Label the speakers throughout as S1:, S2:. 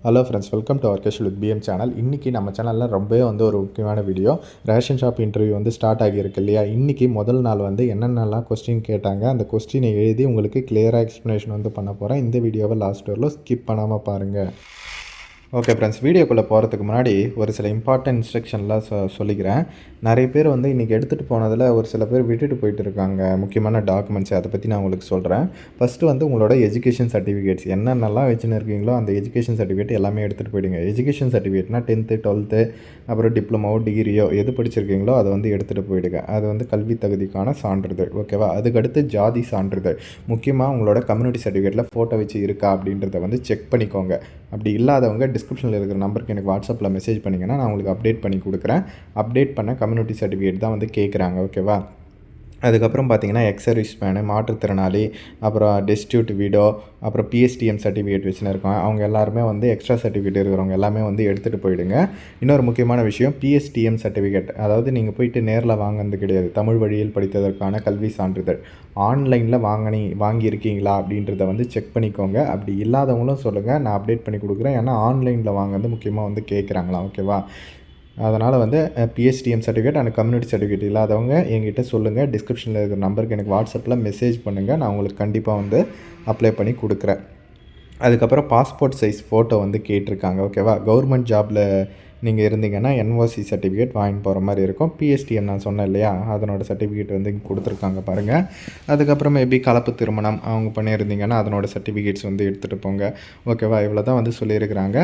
S1: Hello friends welcome to Arkesh with PM channel இன்றைக்கி நம்ம சேனலில் ரொம்பவே வந்து ஒரு முக்கியமான வீடியோ ரேஷன் ஷாப் இன்டர்வியூ வந்து ஸ்டார்ட் ஆகியிருக்கு இல்லையா? இன்றைக்கி முதல் நாள் வந்து என்னென்னலாம் கொஸ்டின் கேட்டாங்க அந்த கொஸ்டினை எழுதி உங்களுக்கு கிளியராக எக்ஸ்ப்ளனேஷன் வந்து பண்ண போகிறேன் இந்த வீடியோவை லாஸ்ட் வரலும் ஸ்கிப் பண்ணாமல் பாருங்கள் ஓகே ஃப்ரெண்ட்ஸ் வீடியோக்குள்ளே போகிறதுக்கு முன்னாடி ஒரு சில இம்பார்ட்டன்ட் இன்ஸ்ட்ரக்ஷன்லாம் சொ சொல்லிக்கிறேன். நிறைய பேர் வந்து இன்றைக்கி எடுத்துகிட்டு போனதில் ஒரு சில பேர் விட்டுட்டு போயிட்டு இருக்காங்க. முக்கியமான டாக்குமெண்ட்ஸ் அதை பற்றி நான் உங்களுக்கு சொல்கிறேன் ஃபஸ்ட்டு வந்து உங்களோட எஜுகேஷன் சர்டிஃபிகேட்ஸ் என்னென்னலாம் வச்சுன்னு இருக்கீங்களோ அந்த எஜுகேஷன் சர்டிஃபிகேட் எல்லாமே எடுத்துகிட்டு போயிடுங்க. எஜுகேஷன் சர்டிஃபிகேட்னா டென்த்து டுவெல்த்து அப்புறம் டிப்ளமோ டிகிரியோ எது படிச்சிருக்கீங்களோ அதை வந்து எடுத்துகிட்டு போயிடுங்க. அது வந்து கல்வி தகுதிக்கான சான்றிதழ் ஓகேவா அதுக்கடுத்து ஜாதி சான்றிதழ். முக்கியமாக உங்களோட கம்யூனிட்டி சர்டிஃபிகேட்டில் ஃபோட்டோ வச்சு இருக்கா அப்படின்றத வந்து செக் பண்ணிக்கோங்க. அப்படி இல்லாதவங்க டிஸ்கிரிப்ஷனில் இருக்கிற நம்பருக்கு எனக்கு வாட்ஸ்அப்பில் மெசேஜ் பண்ணிங்கன்னா நான் உங்களுக்கு அப்டேட் பண்ணி கொடுக்குறேன். அப்டேட் பண்ண கம்யூனிட்டி சர்டிஃபிகேட் தான் வந்து கேட்குறாங்க ஓகேவா அதுக்கப்புறம் பார்த்தீங்கன்னா எக்ஸ் சர்வீஸ் மேனு மாற்றுத்திறனாளி அப்புறம் டெஸ்டியூட் வீடோ அப்புறம் பிஎஸ்டிஎம் சர்டிஃபிகேட் வச்சுன்னு இருக்கோம் அவங்க எல்லாருமே வந்து எக்ஸ்ட்ரா சர்டிஃபிகேட் இருக்கிறவங்க. எல்லாமே வந்து எடுத்துகிட்டு போயிடுங்க. இன்னொரு முக்கியமான விஷயம் பிஎஸ்டிஎம் சர்டிஃபிகேட் அதாவது நீங்கள் போயிட்டு நேரில் வாங்கினது கிடையாது. தமிழ் வழியில் படித்ததற்கான கல்வி சான்றிதழ். ஆன்லைனில் வாங்கினி வாங்கியிருக்கீங்களா அப்படின்றத வந்து செக் பண்ணிக்கோங்க. அப்படி இல்லாதவங்களும் சொல்லுங்கள் நான் அப்டேட் பண்ணி கொடுக்குறேன். ஏன்னா ஆன்லைனில் வாங்குறது முக்கியமாக வந்து கேட்குறாங்களா ஓகேவா அதனால் வந்து PSTM certificate and community certificate இல்லாதவங்க என்கிட்ட சொல்லுங்கள் டிஸ்கிரிப்ஷனில் இருக்கிற நம்பருக்கு எனக்கு வாட்ஸ்அப்பில் மெசேஜ் பண்ணுங்கள் நான் உங்களுக்கு கண்டிப்பாக வந்து அப்ளை பண்ணி கொடுக்குறேன். அதுக்கப்புறம் பாஸ்போர்ட் சைஸ் ஃபோட்டோ வந்து கேட்டிருக்காங்க. ஓகேவா கவர்மெண்ட் ஜாபில் நீங்கள் இருந்தீங்கன்னா என்ஓசி சர்டிஃபிகேட் வாங்கிட்டு போகிற மாதிரி இருக்கும். பிஎஸ்டிஎன் நான் சொன்னேன் இல்லையா? அதனோட சர்டிஃபிகேட் வந்து இங்கே கொடுத்துருக்காங்க பாருங்கள் அதுக்கப்புறம் மேபி கலப்பு திருமணம் அவங்க பண்ணியிருந்தீங்கன்னா அதனோட சர்டிஃபிகேட்ஸ் வந்து எடுத்துகிட்டு போங்க. ஓகேவா இவ்வளோ தான் வந்து சொல்லியிருக்கிறாங்க.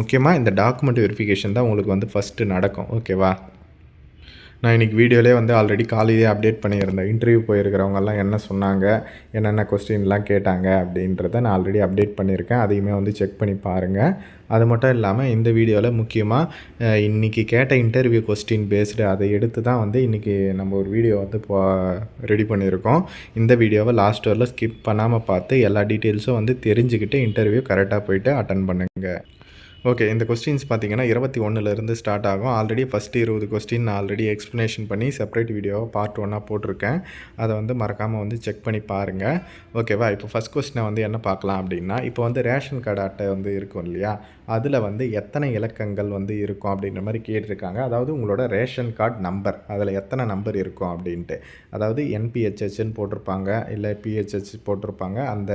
S1: முக்கியமாக இந்த டாக்குமெண்ட் வெரிஃபிகேஷன் தான் உங்களுக்கு வந்து ஃபஸ்ட்டு நடக்கும். ஓகேவா நான் இன்றைக்கி வீடியோலேயே வந்து ஆல்ரெடி காலையிலே அப்டேட் பண்ணியிருந்தேன். இன்டர்வியூ போயிருக்கிறவங்கெல்லாம் என்ன சொன்னாங்க என்னென்ன கொஸ்டின்லாம் கேட்டாங்க அப்படின்றத நான் ஆல்ரெடி அப்டேட் பண்ணியிருக்கேன். அதையுமே வந்து செக் பண்ணி பாருங்கள் அது மட்டும் இல்லாமல் இந்த வீடியோவில் முக்கியமாக இன்றைக்கி கேட்ட இன்டர்வியூ கொஸ்டின் பேஸ்டு அதை எடுத்து தான் வந்து இன்றைக்கி நம்ம ஒரு வீடியோ வந்து இப்போ ரெடி பண்ணியிருக்கோம். இந்த வீடியோவை லாஸ்ட் வரல ஸ்கிப் பண்ணாமல் பார்த்து எல்லா டீட்டெயில்ஸும் வந்து தெரிஞ்சுக்கிட்டு இன்டர்வியூ கரெக்டாக போயிட்டு அட்டன் பண்ணுங்கள் ஓகே இந்த கொஸ்டின்ஸ் பார்த்தீங்கன்னா இருபத்தி ஒன்றுலேருந்து ஸ்டார்ட் ஆகும். ஆல்ரெடி ஃபஸ்ட்டு இருபது கொஸ்டின் நான் ஆல்ரெடி எக்ஸ்ப்ளனேஷன் பண்ணி செப்பரேட் வீடியோவை பார்ட் ஒன்னாக போட்டிருக்கேன். அதை வந்து மறக்காமல் வந்து செக் பண்ணி பாருங்கள் ஓகேவா இப்போ ஃபஸ்ட் கொஸ்டினை வந்து என்ன பார்க்கலாம் அப்படின்னா இப்போ வந்து ரேஷன் கார்டு அட்டை வந்து இருக்கும் இல்லையா? அதில் வந்து எத்தனை இலக்கங்கள் வந்து இருக்கும் அப்படின்ற மாதிரி கேட்டிருக்காங்க. அதாவது உங்களோட ரேஷன் கார்டு நம்பர் அதில் எத்தனை நம்பர் இருக்கும் அப்படின்ட்டு. அதாவது என்பிஹெச்ஹெச்னு போட்டிருப்பாங்க இல்லை பிஹெச்ஹெச் போட்டிருப்பாங்க அந்த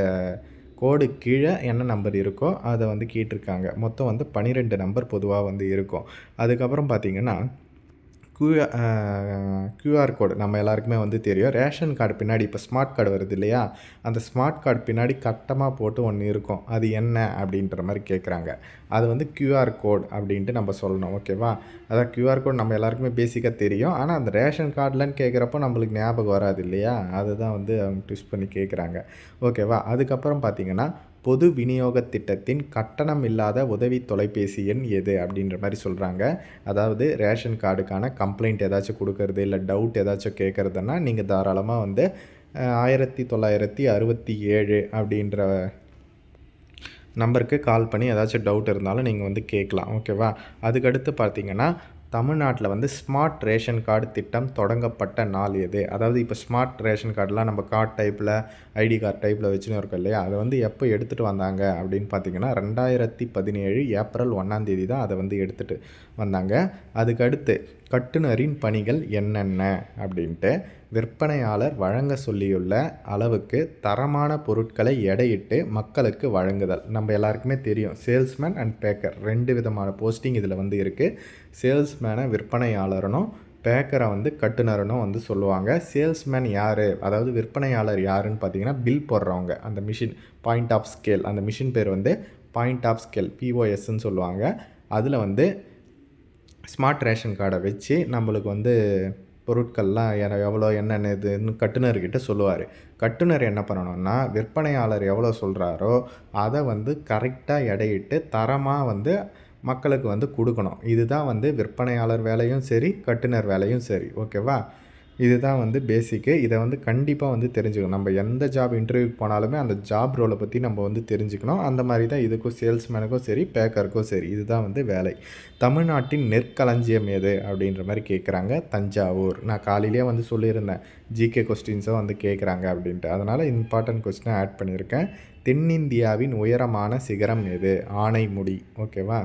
S1: கோடு கீழே என்ன நம்பர் இருக்கோ அதை வந்து கேட்டிருக்காங்க. மொத்தம் வந்து பன்னிரெண்டு நம்பர் பொதுவாக வந்து இருக்கும். அதுக்கப்புறம் பார்த்திங்கன்னா க்யூ க்யூஆர் கோடு நம்ம எல்லாருக்குமே வந்து தெரியும். ரேஷன் கார்டு பின்னாடி இப்போ ஸ்மார்ட் கார்டு வருது இல்லையா? அந்த ஸ்மார்ட் கார்டு பின்னாடி கட்டமாக போட்டு ஒன்று இருக்கும். அது என்ன அப்படின்ற மாதிரி கேட்குறாங்க அது வந்து க்யூஆர் கோட் அப்படின்ட்டு நம்ம சொல்லணும். ஓகேவா அதான் க்யூஆர் கோட் நம்ம எல்லாருக்குமே பேசிக்காக தெரியும். ஆனால் அந்த ரேஷன் கார்டில்னு கேட்குறப்போ நம்மளுக்கு ஞாபகம் வராது இல்லையா? அதுதான் வந்து அவங்க ட்விஸ்ட் பண்ணி கேட்குறாங்க ஓகேவா அதுக்கப்புறம் பார்த்திங்கன்னா பொது விநியோக திட்டத்தின் கட்டணம் இல்லாத உதவி தொலைபேசி எண் எது? அப்படின்ற மாதிரி சொல்கிறாங்க அதாவது ரேஷன் கார்டுக்கான கம்ப்ளைண்ட் ஏதாச்சும் கொடுக்கறது இல்லை டவுட் ஏதாச்சும் கேட்குறதுன்னா நீங்கள் தாராளமாக வந்து ஆயிரத்தி தொள்ளாயிரத்தி அறுபத்தி ஏழு அப்படின்ற நம்பருக்கு கால் பண்ணி ஏதாச்சும் டவுட் இருந்தாலும் நீங்கள் வந்து கேட்கலாம். ஓகேவா? அதுக்கடுத்து பார்த்தீங்கன்னா தமிழ்நாட்டில் வந்து ஸ்மார்ட் ரேஷன் கார்டு திட்டம் தொடங்கப்பட்ட நாள் எது? அதாவது இப்போ ஸ்மார்ட் ரேஷன் கார்டெலாம் நம்ம கார்டு டைப்பில் ஐடி கார்டு டைப்பில் வச்சுன்னு இருக்கோம் இல்லையா? அதை வந்து எப்போ எடுத்துகிட்டு வந்தாங்க அப்படின்னு பார்த்தீங்கன்னா ரெண்டாயிரத்தி பதினேழு ஏப்ரல் ஒன்றாந்தேதி தான் அதை வந்து எடுத்துகிட்டு வந்தாங்க. அதுக்கடுத்து கட்டுநரின் பணிகள் என்னென்ன? அப்படின்ட்டு விற்பனையாளர் வழங்க சொல்லியுள்ள அளவுக்கு தரமான பொருட்களை எடையிட்டு மக்களுக்கு வழங்குதல். நம்ம எல்லாருக்குமே தெரியும். Salesman and packer. ரெண்டு விதமான போஸ்டிங் இதில் வந்து இருக்குது சேல்ஸ்மேனை விற்பனையாளரனும் பேக்கரை வந்து கட்டுனரனும் வந்து சொல்லுவாங்க. சேல்ஸ்மேன் யார்? அதாவது விற்பனையாளர் யாருன்னு பார்த்தீங்கன்னா பில் போடுறவங்க. அந்த மிஷின் பாயிண்ட் ஆஃப் ஸ்கேல் அந்த மிஷின் பேர் வந்து பாயிண்ட் ஆஃப் ஸ்கேல் பிஓஎஸ்ன்னு சொல்லுவாங்க. அதில் வந்து ஸ்மார்ட் ரேஷன் கார்டை வச்சு நம்மளுக்கு வந்து பொருட்கள்லாம் எவ்வளோ என்னென்ன இதுன்னு கட்டுனர்கிட்ட சொல்லுவார். கட்டுனர் என்ன பண்ணணும்னா விற்பனையாளர் எவ்வளோ சொல்கிறாரோ அதை வந்து கரெக்டாக எடையிட்டு தரமாக வந்து மக்களுக்கு வந்து கொடுக்கணும். இதுதான் வந்து விற்பனையாளர் வேலையும் சரி கட்டுனர் வேலையும் சரி. ஓகேவா இதுதான் வந்து பேசிக்கு இதை வந்து கண்டிப்பாக வந்து தெரிஞ்சுக்கணும். நம்ம எந்த ஜாப் இன்டர்வியூக்கு போனாலுமே அந்த ஜாப் ரோலை பற்றி நம்ம வந்து தெரிஞ்சுக்கணும். அந்த மாதிரி தான் இதுக்கும் சேல்ஸ்மேனுக்கும் சரி பேக்கருக்கும் சரி. இதுதான் வந்து வேலை. தமிழ்நாட்டின் நெற்களஞ்சியம் எது அப்படின்ற மாதிரி கேட்குறாங்க தஞ்சாவூர். நான் காலையிலேயே வந்து சொல்லியிருந்தேன். ஜிகே கொஸ்டின்ஸும் வந்து கேட்குறாங்க அப்படின்ட்டு. அதனால் இம்பார்ட்டன்ட் கொஸ்டினை ஆட் பண்ணியிருக்கேன். தென்னிந்தியாவின் உயரமான சிகரம் எது? ஆனைமுடி. ஓகேவா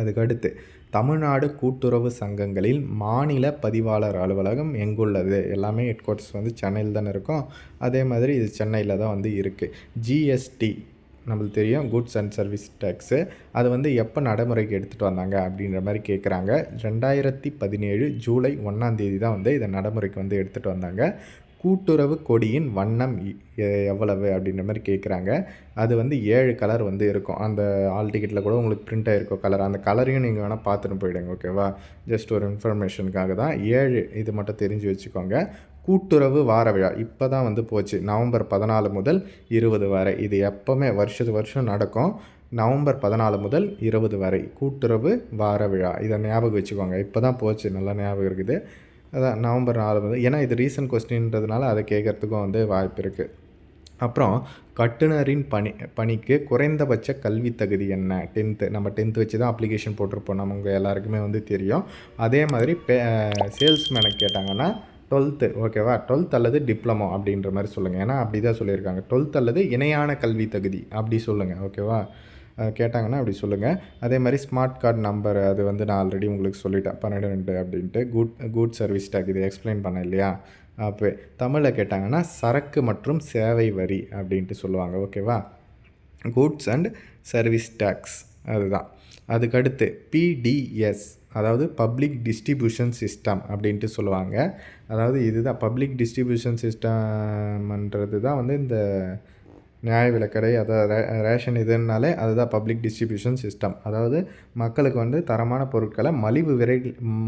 S1: அதுக்கடுத்து தமிழ்நாடு கூட்டுறவு சங்கங்களில் மாநில பதிவாளர் அலுவலகம் எங்குள்ளது? எல்லாமே ஹெட் குவார்ட்டர்ஸ் வந்து சென்னையில் தானே இருக்கும். அதே மாதிரி இது சென்னையில் தான் வந்து இருக்குது ஜிஎஸ்டி நம்மளுக்கு தெரியும் குட்ஸ் அண்ட் சர்வீஸ் டேக்ஸு அது வந்து எப்போ நடைமுறைக்கு எடுத்துகிட்டு வந்தாங்க அப்படின்ற மாதிரி கேட்குறாங்க ரெண்டாயிரத்தி பதினேழு ஜூலை ஒன்றாந்தேதி தான் வந்து இதை நடைமுறைக்கு வந்து எடுத்துகிட்டு வந்தாங்க. கூட்டுறவு கொடியின் வண்ணம் எவ்வளவு அப்படின்ற மாதிரி கேட்குறாங்க அது வந்து ஏழு கலர் வந்து இருக்கும். அந்த ஆல் டிக்கெட்டில் கூட உங்களுக்கு பிரிண்ட் ஆகிருக்கும் கலர் அந்த கலரையும் நீங்கள் வேணால் பார்த்துட்டு போயிடுங்க ஓகேவா ஜஸ்ட் ஒரு இன்ஃபர்மேஷனுக்காக தான். ஏழு இது மட்டும் தெரிஞ்சு வச்சுக்கோங்க. கூட்டுறவு வார விழா. இப்போ தான் வந்து போச்சு. நவம்பர் பதினாலு முதல் இருபது வரை. இது எப்போவுமே வருஷத்து வருஷம் நடக்கும். நவம்பர் பதினாலு முதல் இருபது வரை. கூட்டுறவு வார விழா. இதை ஞாபகம் வச்சுக்கோங்க. இப்போ தான் போச்சு. நல்லா ஞாபகம் இருக்குது. அதான் நவம்பர் நாலு வந்து ஏன்னா இது ரீசன்ட் கொஸ்டின்றதுனால அதை கேட்குறதுக்கும் வந்து வாய்ப்பு இருக்குது அப்புறம் கட்டுனரின் பணி பணிக்கு குறைந்தபட்ச கல்வி தகுதி என்ன? டென்த்து நம்ம டென்த்து வச்சு தான் அப்ளிகேஷன் போட்டிருப்போம் நமக்கு எல்லாருக்குமே வந்து தெரியும். அதே மாதிரி பே சேல்ஸ்மேனை கேட்டாங்கன்னா டுவெல்த்து ஓகேவா டுவெல்த் அல்லது டிப்ளமோ அப்படின்ற மாதிரி சொல்லுங்கள் ஏன்னா அப்படி தான் சொல்லியிருக்காங்க. டுவெல்த் அல்லது இணையான கல்வி தகுதி அப்படி சொல்லுங்கள் ஓகேவா கேட்டாங்கன்னா அப்படி சொல்லுங்கள் அதே மாதிரி ஸ்மார்ட் கார்டு நம்பர் அது வந்து நான் ஆல்ரெடி உங்களுக்கு சொல்லிட்டேன். பன்னெண்டு ரெண்டு அப்படின்ட்டு குட் குட் சர்வீஸ் டேக் இது எக்ஸ்பிளைன் பண்ணேன் இல்லையா? அப்போ தமிழில் கேட்டாங்கன்னா சரக்கு மற்றும் சேவை வரி அப்படின்ட்டு சொல்லுவாங்க. ஓகேவா? குட்ஸ் அண்ட் சர்வீஸ் டேக்ஸ் அதுதான். அதுக்கடுத்து பிடிஎஸ் அதாவது பப்ளிக் டிஸ்ட்ரிபியூஷன் சிஸ்டம் அப்படின்ட்டு சொல்லுவாங்க. அதாவது இதுதான் பப்ளிக் டிஸ்ட்ரிபியூஷன் சிஸ்டம்ன்றது தான் வந்து இந்த நியாய விலக்கடை அதாவது ரே ரேஷன் இதுனாலே அதுதான் பப்ளிக் டிஸ்ட்ரிபியூஷன் சிஸ்டம். அதாவது மக்களுக்கு வந்து தரமான பொருட்களை மலிவு விலை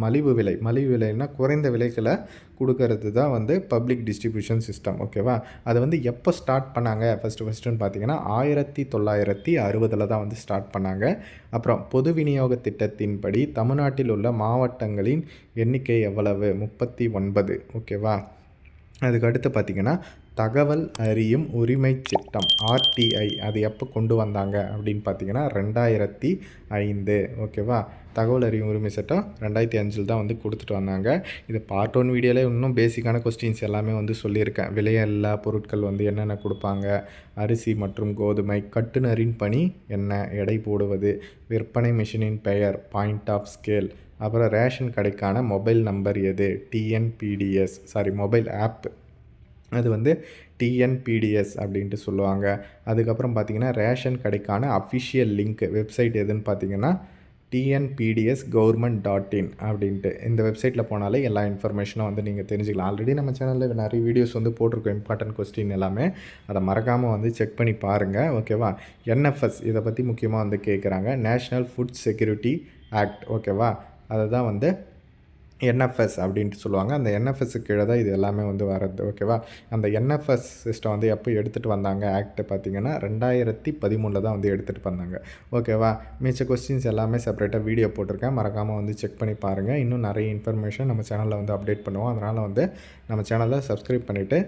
S1: மலிவு விலை மலிவு விலைன்னா குறைந்த விலைகளை கொடுக்கறது தான் வந்து பப்ளிக் டிஸ்ட்ரிபியூஷன் சிஸ்டம். ஓகேவா அது வந்து எப்போ ஸ்டார்ட் பண்ணாங்க? ஃபஸ்ட்டு ஃபஸ்ட்டுன்னு பார்த்தீங்கன்னா ஆயிரத்தி தொள்ளாயிரத்தி அறுபதில் தான் வந்து ஸ்டார்ட் பண்ணாங்க. அப்புறம் பொது விநியோக திட்டத்தின்படி தமிழ்நாட்டில் உள்ள மாவட்டங்களின் எண்ணிக்கை எவ்வளவு? முப்பத்தி ஒன்பது. ஓகேவா அதுக்கடுத்து பார்த்திங்கன்னா தகவல் அறியும் உரிமை சட்டம் ஆர்டிஐ அது எப்போ கொண்டு வந்தாங்க அப்படின்னு பார்த்தீங்கன்னா ரெண்டாயிரத்தி ஐந்து. ஓகேவா? தகவல் அறியும் உரிமை சட்டம் ரெண்டாயிரத்தி அஞ்சில் தான் வந்து கொடுத்துட்டு வந்தாங்க. இது பார்ட் ஒன் வீடியோவில் இன்னும் பேசிக்கான கொஸ்டின்ஸ் எல்லாமே வந்து சொல்லியிருக்கேன். விலையில்லா பொருட்கள் வந்து என்னென்ன கொடுப்பாங்க அரிசி மற்றும் கோதுமை கட்டுநரின் பணி என்ன எடை போடுவது விற்பனை மிஷினின் பெயர் பாயிண்ட் ஆஃப் ஸ்கேல் அப்புறம் ரேஷன் கடைக்கான மொபைல் நம்பர் எது டிஎன்பிடிஎஸ் சாரி மொபைல் ஆப் அது வந்து டிஎன்பிடிஎஸ் அப்படின்ட்டு சொல்லுவாங்க. அதுக்கப்புறம் பார்த்திங்கன்னா ரேஷன் கடைக்கான அஃபிஷியல் லிங்க் வெப்சைட் எதுன்னு பார்த்தீங்கன்னா டிஎன்பிடிஎஸ் கவர்மெண்ட் டாட் இன் அப்படின்ட்டு. இந்த வெப்சைட்டில் போனாலே எல்லா இன்ஃபர்மேஷனும் வந்து நீங்கள் தெரிஞ்சுக்கலாம். ஆல்ரெடி நம்ம சேனலில் நிறைய வீடியோஸ் வந்து போட்டிருக்கோம் இம்பார்ட்டன்ட் கொஸ்டின் எல்லாமே. அதை மறக்காமல் வந்து செக் பண்ணி பாருங்கள் ஓகேவா என்எஃப்எஸ் இதை பற்றி முக்கியமாக வந்து கேட்குறாங்க நேஷ்னல் ஃபுட் செக்யூரிட்டி ஆக்ட் ஓகேவா அதை தான் வந்து என்எஃப்எஸ் அப்படின்ட்டு சொல்லுவாங்க. அந்த என்எஃப்எஸ்க்கு கீழே தான் இது எல்லாமே வந்து வரது ஓகேவா அந்த என்எஃப்எஸ் சிஸ்டம் வந்து எப்போ எடுத்துகிட்டு வந்தாங்க? ஆக்ட் பார்த்திங்கன்னா ரெண்டாயிரத்தி பதிமூணில் தான் வந்து எடுத்துகிட்டு வந்தாங்க. ஓகேவா மிச்ச கொஸ்டின்ஸ் எல்லாமே செப்பரேட்டாக வீடியோ போட்டிருக்கேன். மறக்காமல் வந்து செக் பண்ணி பாருங்கள் இன்னும் நிறைய இன்ஃபர்மேஷன் நம்ம சேனலில் வந்து அப்டேட் பண்ணுவோம். அதனால் வந்து நம்ம சேனலை சப்ஸ்கிரைப் பண்ணிவிட்டு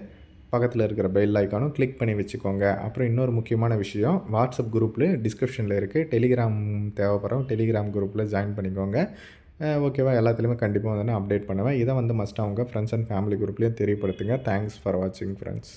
S1: பக்கத்தில் இருக்கிற பெல் ஐக்கானும் கிளிக் பண்ணி வச்சுக்கோங்க. அப்புறம் இன்னொரு முக்கியமான விஷயம் வாட்ஸ்அப் குரூப்பில் டிஸ்கிரிப்ஷனில் இருக்குது டெலிகிராம் தேவைப்படுறோம் டெலிகிராம் குரூப்பில் ஜாயின் பண்ணிக்கோங்க. ஓகேவா எல்லாத்துலேயுமே கண்டிப்பாக வந்து நான் அப்டேட் பண்ணுவேன். இதை வந்து மஸ்ட் அவங்க ஃப்ரெண்ட்ஸ் அண்ட் ஃபேமிலி குரூப்லேயும் தெரியப்படுத்துங்க. தேங்க்ஸ் ஃபார் வாட்சிங் ஃப்ரெண்ட்ஸ்